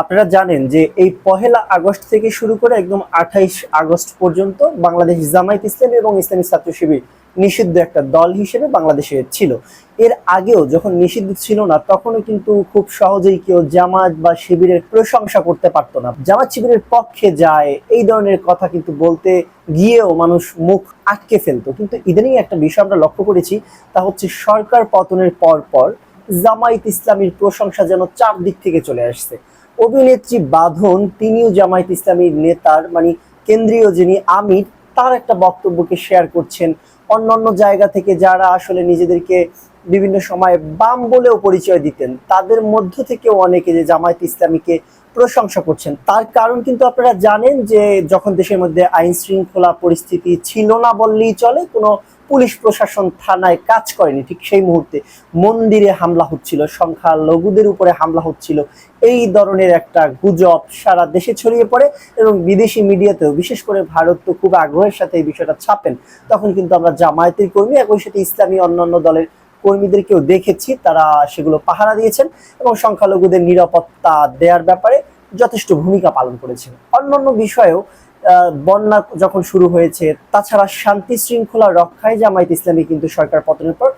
আপনারা জানেন যে এই পহেলা আগস্ট থেকে শুরু করে একদম আঠাইশ আগস্ট পর্যন্ত বাংলাদেশ জামায়াত ইসলামী এবং ইসলামী ছাত্র শিবির নিষিদ্ধ একটা দল হিসেবে বাংলাদেশে ছিল। এর আগেও যখন নিষিদ্ধ ছিল না, তখনও কিন্তু খুব সহজেই কেউ জামাত বা শিবিরের প্রশংসা করতে পারতো না। জামাত শিবিরের পক্ষে যায়, এই ধরনের কথা কিন্তু বলতে গিয়েও মানুষ মুখ আটকে ফেলতো। কিন্তু ইদানিং একটা বিষয় আমরা লক্ষ্য করেছি, তা হচ্ছে সরকার পতনের পর পর জামায়াত ইসলামীর প্রশংসা যেন চারদিক থেকে চলে আসছে। অভিনেত্রী বাঁধন, তিনিও জামায়াত ইসলামীর নেতার মানে কেন্দ্রীয় যিনি আমির, তার একটা বক্তব্যকে শেয়ার করছেন। অন্যান্য জায়গা থেকে যারা আসলে নিজেদেরকে বিভিন্ন সময়ে বাম বলেও পরিচয় দিতেন, তাদের মধ্য থেকেও অনেকে যে জামায়াত ইসলামীকে প্রশংসা করছেন। তার কারণ কিন্তু আপনারা জানেন যে যখন দেশের মধ্যে আইন শৃঙ্খলা পরিস্থিতি ছিল না বললেই চলে, কোনো পুলিশ প্রশাসন থানায় কাজ করেনি। ঠিক সেই মুহূর্তে মন্দিরে হামলা হচ্ছিল, সংখ্যালঘুদের উপরে হামলা হচ্ছিল। এই ধরনের একটা গুজব সারা দেশে ছড়িয়ে পড়ে এবং বিদেশি মিডিয়াতেও, বিশেষ করে ভারত তো খুব আগ্রহের সাথে এই বিষয়টা ছাপেন। তখন কিন্তু আমরা জামায়াতের কর্মী একই সাথে ইসলামী অন্যান্য দলের কর্মীদেরকেও দেখেছি, তারা সেগুলো পাহারা দিয়েছেন এবং সংখ্যালঘুদের নিরাপত্তা দেওয়ার ব্যাপারে যথেষ্ট ভূমিকা পালন করেছেন। অন্যান্য বিষয়েও বন্যা যখন শুরু হয়েছে, তাছাড়া শান্তি শৃঙ্খলা রক্ষায় জামায়াত ইসলামী কিন্তু সরকার পতনের পর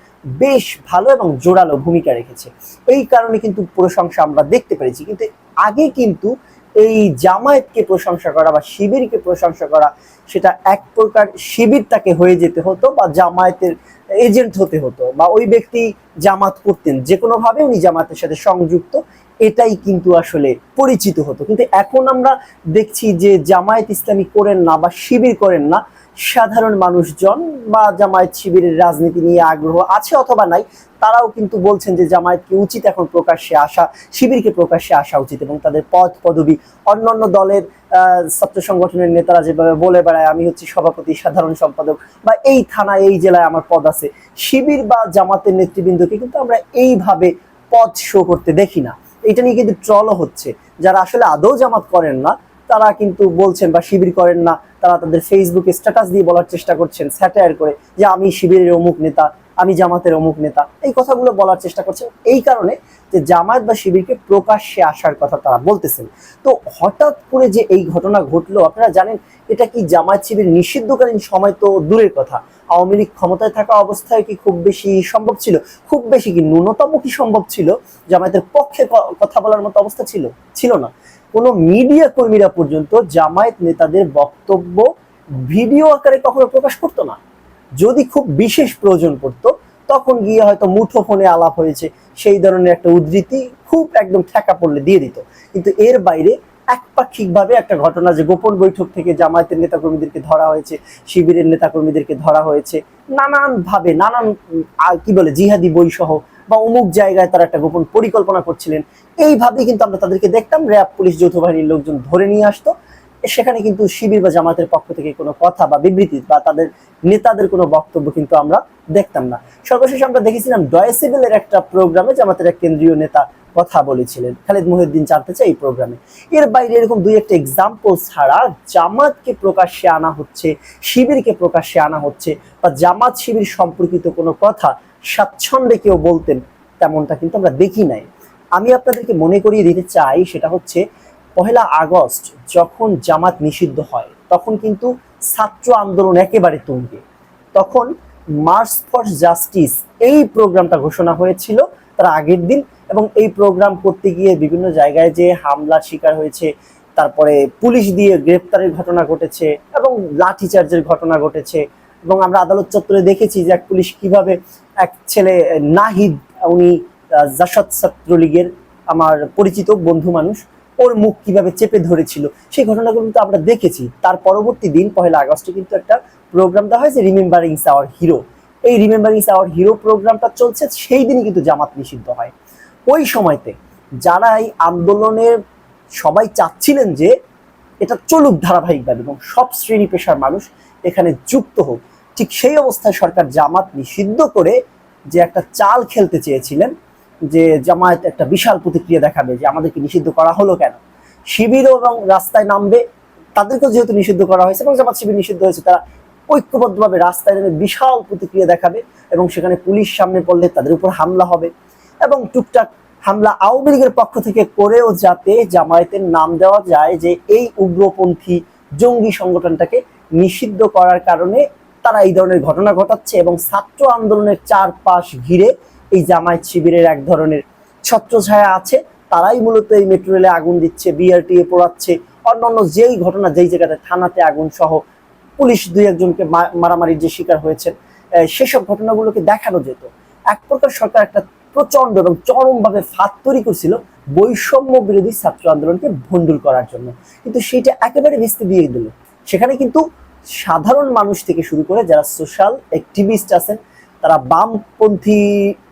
বেশ ভালো এবং জোরালো ভূমিকা রেখেছে। এই কারণে কিন্তু প্রশংসা আমরা দেখতে পেরেছি। কিন্তু আগে কিন্তু এই জামায়াতকে প্রশংসা করা বা শিবিরকে প্রশংসা করা, সেটা এক প্রকার শিবির তাকে হয়ে যেতে হতো বা জামায়াতের এজেন্ট হতে হতো বা ওই ব্যক্তি জামাত করতেন। যে কোনোভাবে উনি জামাতের সাথে সংযুক্ত এটাই কিন্তু আসলে পরিচিত হতো। কিন্তু এখন আমরা দেখছি যে জামায়াত ইসলামী করেন না বা শিবির করেন না, সাধারণ মানুষজন বা জামায়াত শিবিরের রাজনীতি নিয়ে আগ্রহ আছে অথবা নাই, তারাও কিন্তু বলছেন যে জামায়াতকে উচিত এখন প্রকাশ্যে আসা, শিবিরকে প্রকাশ্যে আসা উচিত এবং তাদের পদ পদবি। অন্যান্য দলের ছাত্র সংগঠনের নেতারা যেভাবে বলে বেড়ায়, আমি হচ্ছি সভাপতি, সাধারণ সম্পাদক বা এই থানা, এই জেলায় আমার পদ আছে। শিবির বা জামাতের নেতৃবৃন্দকে কিন্তু আমরা এইভাবে পদ শো করতে দেখি না। এটা নিয়ে কিন্তু ট্রলও হচ্ছে। যারা আসলে আদৌ জামাত করেন না, তারা কিন্তু বলছেন বা শিবির করেন না, তারা তাদের ফেসবুকে স্ট্যাটাস দিয়ে বলার চেষ্টা করছেন স্যাটায়ার করে যে আমি শিবিরের অমুক নেতা, আমি জামাতের অমুক নেতা। এই কথাগুলো বলার চেষ্টা করছেন। এই কারণে যে জামায়াত বা শিবিরকে প্রকাশ্যে আসার কথা তারা বলতেছেন। তো হঠাৎ করে যে এই ঘটনা ঘটলো, আপনারা জানেন, এটা কি জামায়াত শিবির নিষিদ্ধকালীন সময় তো দূরের কথা। আওয়ামী লীগ ক্ষমতায় থাকা অবস্থায় কি খুব বেশি সম্ভব ছিল? খুব বেশি কি ন্যূনতম কি সম্ভব ছিল? জামায়াতের পক্ষে কথা বলার মতো অবস্থা ছিল? ছিল না। কোনো মিডিয়া কর্মীরা পর্যন্ত জামায়াত নেতাদের বক্তব্য ভিডিও আকারে কখনো প্রকাশ করতো না। যদি খুব বিশেষ প্রয়োজন পড়তো, তখন গিয়ে হয়তো মুঠো ফোনে আলাপ হয়েছে। সেই ধরনের একটা উদ্ধৃতি খুব একদম ঠেকা পড়লে দিয়ে দিত। কিন্তু এর বাইরে একপাক্ষিকভাবে একটা ঘটনা যে গোপন বৈঠক থেকে জামায়াতের নেতাকর্মীদেরকে ধরা হয়েছে, শিবিরের নেতাকর্মীদেরকে ধরা হয়েছে নানান ভাবে নানান কি বলে, জিহাদি বই সহ বা অমুক জায়গায় তারা একটা গোপন পরিকল্পনা করছিলেন। এইভাবে কিন্তু আমরা তাদেরকে দেখতাম, র্যাব, পুলিশ, যৌথ বাহিনীর লোকজন ধরে নিয়ে আসতো। সেখানে কিন্তু শিবির বা জামাতের পক্ষ থেকে কোনো কথা বা বিবৃতি বা তাদের নেতাদের কোনো বক্তব্য কিন্তু আমরা দেখতাম না। সর্বশেষ আমরা দেখেছিলাম ডয়েসেবেলের একটা প্রোগ্রামে জামাতের এক কেন্দ্রীয় নেতা কথা বলেছিলেন। খালিদ মহিউদ্দিন জানতে চাই এই প্রোগ্রামে এর বাইরে এরকম দুই একটা এক্সাম্পল ছাড়া জামাতকে প্রকাশ্যে আনা হচ্ছে, শিবিরকে প্রকাশ্যে আনা হচ্ছে বা জামাত শিবির সম্পর্কিত কোনো কথা স্বাচ্ছন্দ্যে কেউ বলতেন তেমনটা কিন্তু আমরা দেখি নাই। আমি আপনাদেরকে মনে করিয়ে দিতে চাই সেটা হচ্ছে, পহেলা আগস্ট যখন জামাত নিষিদ্ধ হয়, তখন কিন্তু ছাত্র আন্দোলন একেবারে তুঙ্গে। তখন মার্চ ফর জাস্টিস এই প্রোগ্রামটা ঘোষণা হয়েছিল। তার আগের দিন এবং এই প্রোগ্রাম করতে গিয়ে বিভিন্ন জায়গায় যে হামলার শিকার হয়েছে, তারপরে পুলিশ দিয়ে গ্রেপ্তারের ঘটনা ঘটেছে এবং লাঠিচার্জের ঘটনা ঘটেছে এবং আমরা আদালত চত্বরে দেখেছি যে এক পুলিশ কীভাবে এক ছেলে নাহিদ, উনি জাসদ ছাত্রলীগের আমার পরিচিত বন্ধু মানুষ, ওর মুখ কীভাবে চেপে ধরেছিল, সেই ঘটনাগুলো কিন্তু আমরা দেখেছি। তার পরবর্তী দিন, পহেলা আগস্টে কিন্তু একটা প্রোগ্রাম দেওয়া হয়েছে রিমেম্বারিং আওয়ার হিরো এই রিমেম্বারিং আওয়ার হিরো প্রোগ্রামটা চলছে, সেই দিনই কিন্তু জামাত নিষিদ্ধ হয়। ওই সময়তে যারা এই আন্দোলনের সবাই চাচ্ছিলেন যে এটা চলুক ধারাবাহিকভাবে এবং সব শ্রেণি পেশার মানুষ এখানে যুক্ত হোক, ঠিক সেই অবস্থায় সরকার জামাত নিষিদ্ধ করে যে একটা চাল খেলতে চেয়েছিলেন, যে জামায়াত একটা বিশাল প্রতিক্রিয়া দেখাবে যে আমাদেরকে নিষিদ্ধ করা হলো কেন? শিবিরও এবং রাস্তায় নামবে, তাদেরকেও যেহেতু নিষিদ্ধ করা হয়েছে এবং জামাত শিবির নিষিদ্ধ হয়েছে, তারা ঐক্যবদ্ধভাবে রাস্তায় নেমে বিশাল প্রতিক্রিয়া দেখাবে এবং সেখানে পুলিশ সামনে পড়লে তাদের উপর হামলা হবে এবং টুকটাক হামলা আওয়ামী লীগের পক্ষ থেকে করেও যাতে জামায়াতের নাম দেওয়া যায় যে এই উগ্রপন্থী জঙ্গি সংগঠনটাকে নিষিদ্ধ করার কারণে তারা এই ধরনের ঘটনা ঘটাচ্ছে এবং ছাত্র আন্দোলনের চারপাশ ঘিরে এই জামায়াত শিবিরের এক ধরনের ছত্রছায়া আছে। তারাই মূলত এই মেট্রো রেলে আগুন দিচ্ছে, বিআরটিএ পোড়াচ্ছে, অন্যান্য যেই ঘটনা যেই জায়গাতে থানাতে আগুন সহ পুলিশ দুই একজনকে মারামারির যে শিকার হয়েছেন সেসব ঘটনাগুলোকে দেখানো যেত। এক প্রকার সরকার একটা প্রচণ্ড এবং চরমভাবে ফাঁদ তৈরি করছিল বৈষম্য বিরোধী ছাত্র আন্দোলনকে ভণ্ডুল করার জন্য। কিন্তু সেটা একেবারে ভিস্তি দিয়ে দিল। সেখানে কিন্তু সাধারণ মানুষ থেকে শুরু করে যারা সোশ্যাল অ্যাক্টিভিস্ট আছেন, তারা বামপন্থী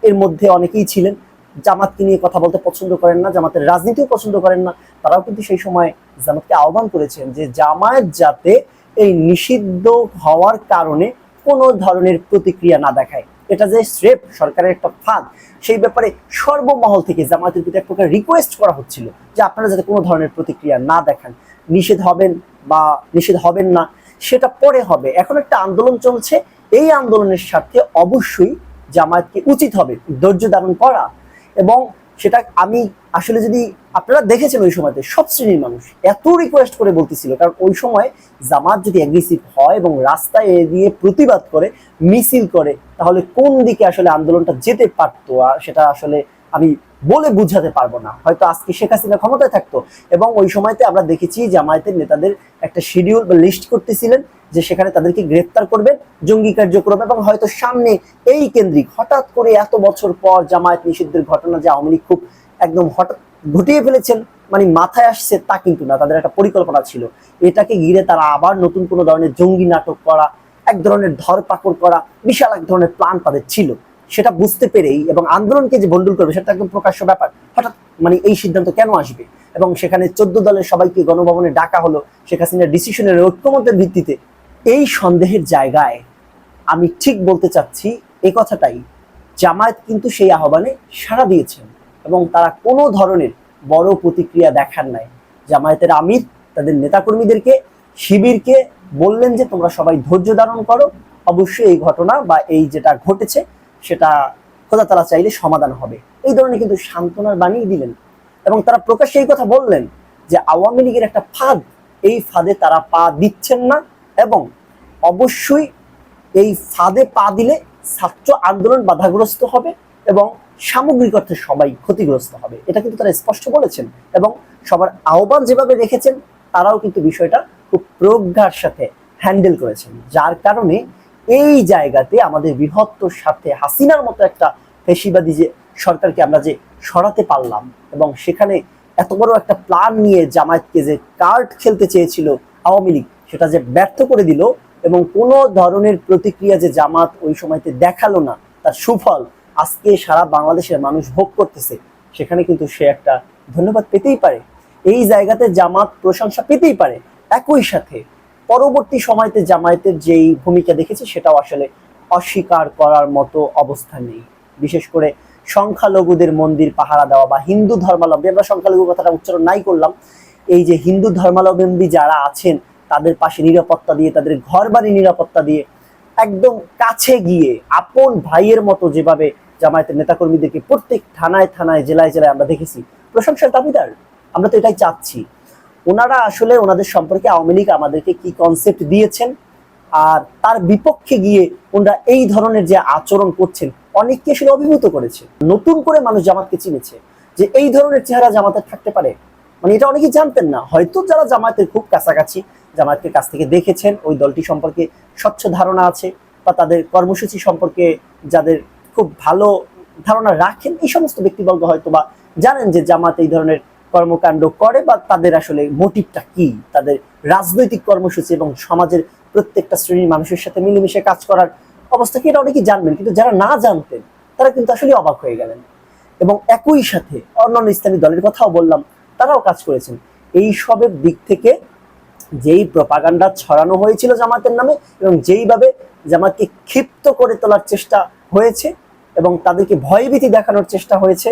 এর মধ্যে অনেকেই ছিলেন। জামাতকে নিয়ে কথা বলতে পছন্দ করেন না, জামাতের রাজনীতিও পছন্দ করেন না। তারাও কিন্তু সেই সময় জামাতকে আহ্বান করেছেন যে জামায়াত যাতে এই নিষিদ্ধ হওয়ার কারণে কোনো ধরনের প্রতিক্রিয়া না দেখায়। এটা যে স্রেফ সরকারের একটা ফাঁদ, সেই ব্যাপারে সর্বমহল থেকে জামায়াতের প্রতি এক প্রকার রিকোয়েস্ট করা হচ্ছিল যে আপনারা যাতে কোনো ধরনের প্রতিক্রিয়া না দেখান। নিষেধ হবেন বা নিষেধ হবেন না, সেটা পরে হবে। এখন একটা আন্দোলন চলছে, এই আন্দোলনের স্বার্থে অবশ্যই জামায়াতকে উচিত হবে ধৈর্য ধারণ করা এবং সেটা আমি আসলে যদি আপনারা দেখেছেন ওই সময়তে, সব শ্রেণির মানুষ এত রিকোয়েস্ট করে বলতেছিল। কারণ ওই সময় জামাত যদি অ্যাগ্রেসিভ হয় এবং রাস্তায় দিয়ে প্রতিবাদ করে, মিছিল করে, তাহলে কোন দিকে আসলে আন্দোলনটা যেতে পারতো? সেটা আসলে আমি বলে বুঝাতে পারব না। হয়তো আজকে শেখ হাসিনা ক্ষমতায় থাকতো এবং ওই সময়তে আমরা দেখেছি জামায়াতের নেতাদের একটা শিডিউল বা লিস্ট করতেছিলেন। যে সেখানে তাদেরকে গ্রেপ্তার করবেন জঙ্গি কার্যক্রম এবং হয়তো সামনে এই কেন্দ্রিক হঠাৎ করে এত বছর পর জামায়াত নিষিদ্ধের ঘটনা যে আওয়ামী লীগ খুব একদম হঠাৎ ঘটিয়ে ফেলেছেন মানে মাথায় আসছে তা কিন্তু না, তাদের একটা পরিকল্পনা ছিল। এটাকে ঘিরে তারা আবার নতুন কোনো ধরনের জঙ্গি নাটক করা, এক ধরনের ধরপাকড় করা, বিশাল এক ধরনের প্ল্যান তাদের ছিল। সেটা বুঝতে পেরেই এবং আন্দোলনকে যে বন্ডুল করবে সেটা একদম প্রকাশ্য ব্যাপার। হঠাৎ মানে এই সিদ্ধান্ত কেন আসবে? এবং সেখানে চোদ্দ দলের সবাইকে গণভবনে ডাকা হলো, শেখ হাসিনার ডিসিশনের ঐক্যমতের ভিত্তিতে এই সন্দেহের জায়গায় আমি ঠিক বলতে চাচ্ছি এই কথাটাই। জামায়াত কিন্তু সেই আহ্বানে সাড়া দিয়েছেন এবং তারা কোনো ধরনের বড় প্রতিক্রিয়া দেখার নাই। জামায়াতের আমির তাদের নেতাকর্মীদেরকে, শিবিরকে বললেন যে তোমরা সবাই ধৈর্য ধারণ করো। অবশ্যই এই ঘটনা বা এই যেটা ঘটেছে সেটা খোদা তারা চাইলে সমাধান হবে। এই ধরনের কিন্তু সান্ত্বনার বাণী দিলেন এবং তারা প্রকাশ্যে এই কথা বললেন যে আওয়ামী লীগের একটা ফাঁদ, এই ফাঁদে তারা পা দিচ্ছেন না। এবং অবশ্যই এই ফাঁদে পা দিলে ছাত্র আন্দোলন বাধাগ্রস্ত হবে এবং সামগ্রিক অর্থে সবাই ক্ষতিগ্রস্ত হবে। এটা কিন্তু তারা স্পষ্ট বলেছেন এবং সবার আহ্বান যেভাবে রেখেছেন, তারাও কিন্তু বিষয়টা খুব প্রজ্ঞার সাথে হ্যান্ডেল করেছেন। যার কারণে এই জায়গাতে আমাদের বৃহত্তর সাথে হাসিনার মতো একটা ফেসিবাদী যে সরকারকে আমরা যে সরাতে পারলাম এবং সেখানে এত বড় একটা প্ল্যান নিয়ে জামায়াতকে যে কার্ড খেলতে চেয়েছিল আওয়ামী লীগ সেটা যে ব্যর্থ করে দিল এবং কোনো ধরনের প্রতিক্রিয়া যে জামাত ওই সময়তে দেখাল না, তার সুফল আজকে সারা বাংলাদেশের মানুষ ভোগ করতেছে, সেখানে কিন্তু সে একটা ধন্যবাদ পেতেই পারে। এই জায়গাতে জামাত প্রশংসা পেতেই পারে। একই সাথে পরবর্তী সময়তে জামায়াতের যেই ভূমিকা দেখেছি, সেটাও আসলে অস্বীকার করার মতো অবস্থা নেই। বিশেষ করে সংখ্যালঘুদের মন্দির পাহারা দেওয়া বা হিন্দু ধর্মাবলম্বী, আমরা সংখ্যালঘু কথাটা উচ্চারণ নাই করলাম। এই যে হিন্দু ধর্মাবলম্বী যারা আছেন তাদের পাশে নিরাপত্তা দিয়ে, তাদের ঘর বাড়ি নিরাপত্তা দিয়ে, একদম কাছে গিয়ে, আপন ভাইয়ের মতো যেভাবে জামায়াতের নেতাকর্মীদেরকে প্রত্যেক থানায় থানায়, জেলায় জেলায় আমরা দেখেছি। প্রশংসার দাবিদার, আমরা তো এটাই চাচ্ছি। ওনারা আসলে ওনাদের সম্পর্কে আওয়ামী লীগ আমাদেরকে কি কনসেপ্ট দিয়েছেন? আর তার বিপক্ষে গিয়ে ওনারা এই ধরনের যে আচরণ করছেন, অনেককে আসলে অভিভূত করেছে। নতুন করে মানুষ জামাতকে চিনেছে যে এই ধরনের চেহারা জামাতের থাকতে পারে। মানে এটা অনেকেই জানতেন না। হয়তো যারা জামায়াতের খুব কাছাকাছি জামায়াতের কাছ থেকে দেখেছেন, ওই দলটি সম্পর্কে স্বচ্ছ ধারণা আছে বা তাদের কর্মসূচি সম্পর্কে যাদের খুব ভালো ধারণা রাখেন, এই সমস্ত ব্যক্তিবর্গ হয়তো বা জানেন যে জামাত এই ধরনের কর্মকাণ্ড করে বা তাদের আসলে মোটিভটা কি? তাদের রাজনৈতিক কর্মসূচি এবং সমাজের প্রত্যেকটা শ্রেণির মানুষের সাথে মিলেমিশে কাজ করার অবস্থা কি? এটা অনেকেই জানবেন, কিন্তু যারা না জানতেন, তারা কিন্তু আসলে অবাক হয়ে গেলেন। এবং একই সাথে অন্যান্য ইসলামী দলের কথাও বললাম, তারাও কাজ করেছেন। এই সবের দিক থেকে যেই প্রপাগান্ডা ছড়ানো হয়েছিল জামাতের নামে এবং যেইভাবে জামাতকে ক্ষিপ্ত করে তোলার চেষ্টা হয়েছে এবং তাদেরকে ভয়ভীতি দেখানোর চেষ্টা হয়েছে,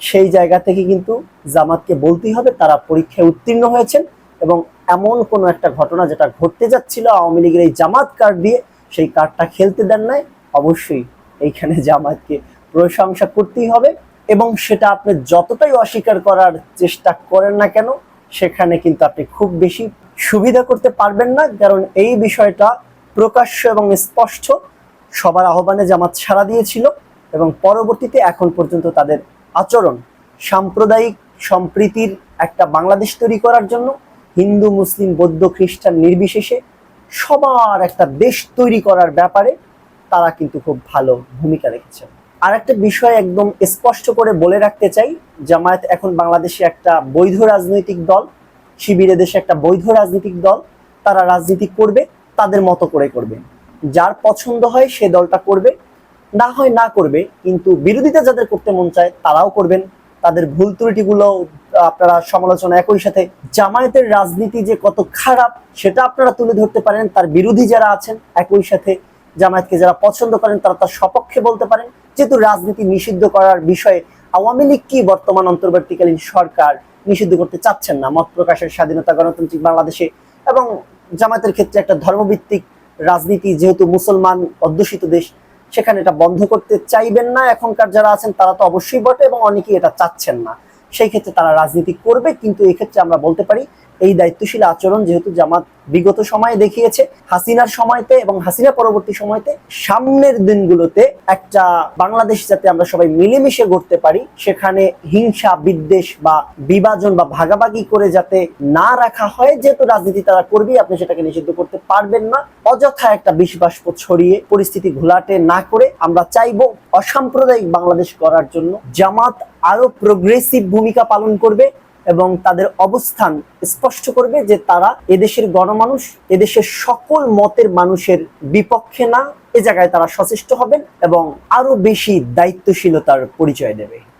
সেই জায়গা থেকে কিন্তু জামাতকে বলতেই হবে তারা পরীক্ষায় উত্তীর্ণ হয়েছেন এবং এমন কোনো একটা ঘটনা যেটা ঘটতে যাচ্ছিল আওয়ামী লীগের এই জামাত কার্ড দিয়ে, সেই কার্ডটা খেলতে দেন নাই। অবশ্যই এইখানে জামাতকে প্রশংসা করতেই হবে এবং সেটা আপনি যতটাই অস্বীকার করার চেষ্টা করেন না কেন, সেখানে কিন্তু আপনি খুব বেশি সুবিধা করতে পারবেন না, কারণ এই বিষয়টা প্রকাশ্য এবং স্পষ্ট। সবার আহ্বানে জামাত সাড়া দিয়েছিল এবং পরবর্তীতে এখন পর্যন্ত তাদের আচরণ সাম্প্রদায়িক সম্প্রীতির একটা বাংলাদেশ তৈরি করার জন্য, হিন্দু, মুসলিম, বৌদ্ধ, খ্রিস্টান নির্বিশেষে সবার একটা দেশ তৈরি করার ব্যাপারে তারা কিন্তু খুব ভালো ভূমিকা রেখেছে আর একটা বিষয় একদম স্পষ্ট করে বলে রাখতে চাই, জামায়াত এখন বাংলাদেশে একটা বৈধ রাজনৈতিক দল। শিবিরে দেশে একটা বৈধ রাজনৈতিক দল, তারা রাজনীতি করবে, তাদের মতো করে করবে। যার পছন্দ হয় সে দলটা করবে, না হয় না করবে, কিন্তু বিরোধিতা যাদের করতে মন চায় তারাও করবেন। তাদের ভুল ত্রুটিগুলো আপনারা সমালোচনা একই সাথে, জামায়াতের রাজনীতি যে কত খারাপ, সেটা আপনারা তুলে ধরতে পারেন, তার বিরোধী যারা আছেন একই সাথে, জামায়াতকে যারা পছন্দ করেন তারা তার সপক্ষে বলতে পারেন। যেহেতু রাজনীতি নিষিদ্ধ করার বিষয়ে আওয়ামী লীগ কি বর্তমান অন্তর্বর্তীকালীন সরকার নিষিদ্ধ করতে চাচ্ছেন না। মত প্রকাশের স্বাধীনতা গণতান্ত্রিক বাংলাদেশে এবং জামায়াতের ক্ষেত্রে একটা ধর্মভিত্তিক রাজনীতি, যেহেতু মুসলমান অধ্যুষিত দেশ, সেখানে এটা বন্ধ করতে চাইবেন না। এখনকার যারা আছেন, তারা তো অবশ্যই বটে এবং অনেকেই এটা চাচ্ছেন না। সেই ক্ষেত্রে তারা রাজনীতি করবে, কিন্তু এই ক্ষেত্রে আমরা বলতে পারি এই দায়িত্বশীল আচরণ যেহেতু জামাত বিগত সময়ে দেখিয়েছে, হাসিনার সময়তে এবং হাসিনা পরবর্তী সময়তে সামনের দিনগুলোতে একটা বাংলাদেশ যাতে আমরা সবাই মিলেমিশে গড়তে পারি, সেখানে হিংসা, বিদ্বেষ বা বিভাজন বা ভাগাভাগি করে যাতে না রাখা হয়, যেহেতু রাজনীতি তারা করবেই, আপনি সেটাকে নিষিদ্ধ করতে পারবেন না। অযথা একটা বিষ বাষ্প ছড়িয়ে পরিস্থিতি ঘোলাটে না করে আমরা চাইব অসাম্প্রদায়িক বাংলাদেশ করার জন্য জামাত আরও প্রোগ্রেসিভ ভূমিকা পালন করবে এবং তাদের অবস্থান স্পষ্ট করবে যে তারা এদেশের গণমানুষ, এদেশের সকল মতের মানুষের বিপক্ষে না, এ জায়গায় তারা সচেষ্ট হবেন এবং আরও বেশি দায়িত্বশীলতার পরিচয় দেবে।